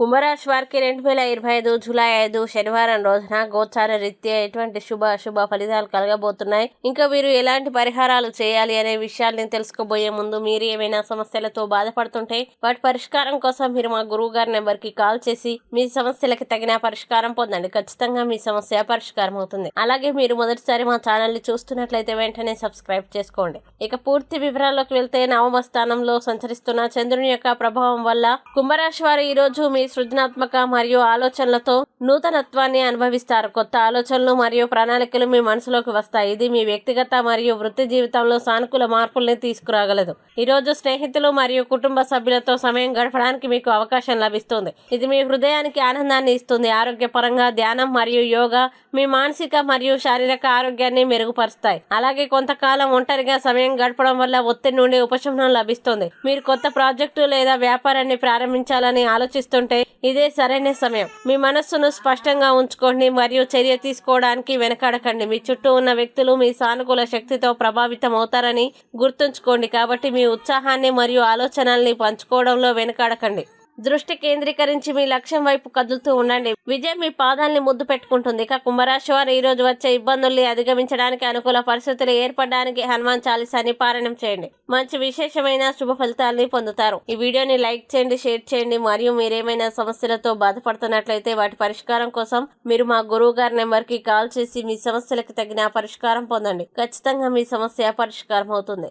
కుంభరాశి వారికి రెండు వేల ఇరవై ఐదు జూలై ఐదు శనివారం రోజున గోచార రీత్యా ఎటువంటి శుభ అశుభ ఫలితాలు కలగబోతున్నాయి? ఇంకా మీరు ఎలాంటి పరిహారాలు చేయాలి అనే విషయాల్ని తెలుసుకోబోయే ముందు మీరు ఏమైనా సమస్యలతో బాధపడుతుంటే వాటి పరిష్కారం కోసం మీరు మా గురువు గారి నెంబర్కి కాల్ చేసి మీ సమస్యలకి తగిన పరిష్కారం పొందండి. ఖచ్చితంగా మీ సమస్య పరిష్కారం అవుతుంది. అలాగే మీరు మొదటిసారి మా ఛానల్ని చూస్తున్నట్లయితే వెంటనే సబ్స్క్రైబ్ చేసుకోండి. ఇక పూర్తి వివరాల్లోకి వెళ్తే నవమ స్థానంలో సంచరిస్తున్న చంద్రుని యొక్క ప్రభావం వల్ల కుంభరాశి వారు ఈ రోజు మీ సృజనాత్మక మరియు ఆలోచనలతో నూతనత్వాన్ని అనుభవిస్తారు. కొత్త ఆలోచనలు మరియు ప్రణాళికలు మీ మనసులోకి వస్తాయి. ఇది మీ వ్యక్తిగత మరియు వృత్తి జీవితంలో సానుకూల మార్పుల్ని తీసుకురాగలదు. ఈ రోజు స్నేహితులు మరియు కుటుంబ సభ్యులతో సమయం గడపడానికి మీకు అవకాశం లభిస్తుంది. ఇది మీ హృదయానికి ఆనందాన్ని ఇస్తుంది. ఆరోగ్యపరంగా ధ్యానం మరియు యోగా మీ మానసిక మరియు శారీరక ఆరోగ్యాన్ని మెరుగుపరుస్తాయి. అలాగే కొంతకాలం ఒంటరిగా సమయం గడపడం వల్ల ఒత్తిడి నుండి ఉపశమనం లభిస్తుంది. మీరు కొత్త ప్రాజెక్టు లేదా వ్యాపారాన్ని ప్రారంభించాలని ఆలోచిస్తుంటే ఇదే సరైన సమయం. మీ మనస్సును స్పష్టంగా ఉంచుకోండి మరియు చర్య తీసుకోవడానికి వెనకాడకండి. మీ చుట్టూ ఉన్న వ్యక్తులు మీ సానుకూల శక్తితో ప్రభావితం అవుతారని గుర్తుంచుకోండి. కాబట్టి మీ ఉత్సాహాన్ని మరియు ఆలోచనల్ని పంచుకోవడంలో వెనకాడకండి. దృష్టి కేంద్రీకరించి మీ లక్ష్యం వైపు కదులుతూ ఉండండి. విజయం మీ పాదాల్ని ముద్దు పెట్టుకుంటుంది. ఇక కుంభరాశి వారు ఈ రోజు వచ్చే ఇబ్బందుల్ని అధిగమించడానికి అనుకూల పరిస్థితులు ఏర్పడడానికి హనుమాన్ చాలీసాని పారాయణం చేయండి. మంచి విశేషమైన శుభ ఫలితాల్ని పొందుతారు. ఈ వీడియోని లైక్ చేయండి షేర్ చేయండి. మరియు మీరేమైనా సమస్యలతో బాధపడుతున్నట్లయితే వాటి పరిష్కారం కోసం మీరు మా గురువు గారి నెంబర్కి కాల్ చేసి మీ సమస్యలకు తగిన పరిష్కారం పొందండి. ఖచ్చితంగా మీ సమస్య పరిష్కారం అవుతుంది